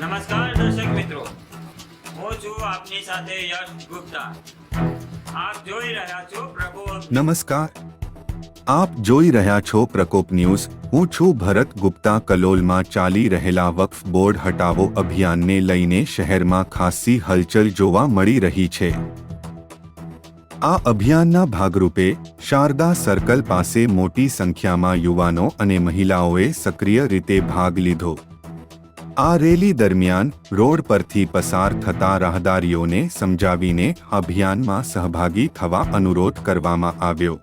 નમસ્કાર દર્શક મિત્રો. હું છું આપની સાથે યશ ગુપ્તા. આપ જોઈ રહ્યા છો પ્રકોપ નમસ્કાર. આપ જોઈ રહ્યા છો પ્રકોપ ન્યૂઝ. હું છું ભરત ગુપ્તા કલોલમાં ચાલી રહેલા વક્ફ બોર્ડ હટાવો અભિયાનને લઈને શહેરમાં ખાસી હલચલ જોવા મળી રહી છે. આ અભિયાનના ભાગરૂપે શારદા સર્કલ પાસે મોટી સંખ્યામાં યુવાનો અને મહિલાઓએ સક્રિય રીતે ભાગ લીધો. આ રેલી દરમિયાન રોડ પરથી પસાર થતા રાહદારીઓને સમજાવીને અભિયાનમાં સહભાગી થવા અનુરોધ કરવામાં આવ્યો.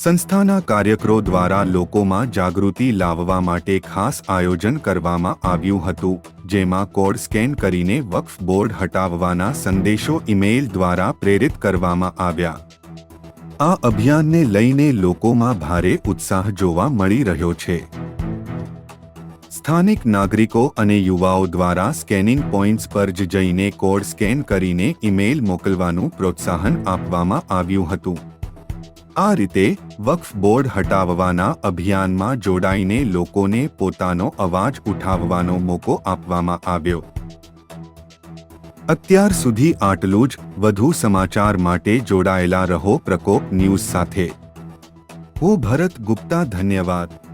સંસ્થાના કાર્યકરો દ્વારા લોકોમાં જાગૃતિ લાવવા માટે ખાસ આયોજન કરવામાં આવ્યું હતું, જેમાં કોડ સ્કેન કરીને વક્ફ બોર્ડ હટાવવાના સંદેશો ઈમેલ દ્વારા પ્રેરિત કરવામાં આવ્યા. આ અભિયાનને લઈને લોકોમાં ભારે ઉત્સાહ જોવા મળી રહ્યો છે. સ્થાનિક નાગરિકો અને યુવાઓ દ્વારા સ્કેનિંગ પોઈન્ટ્સ પર જ જઈને કોડ સ્કેન કરીને ઈમેલ મોકલવાનું પ્રોત્સાહન આપવામાં આવ્યું હતું. આ રીતે વક્ફ બોર્ડ હટાવવાના અભિયાનમાં જોડાઈને લોકોને પોતાનો અવાજ ઉઠાવવાનો મોકો આપવામાં આવ્યો. અત્યાર સુધી આટલું જ. વધુ સમાચાર માટે જોડાયેલા રહો પ્રકોપ ન્યૂઝ સાથે. હું ભરત ગુપ્તા, ધન્યવાદ.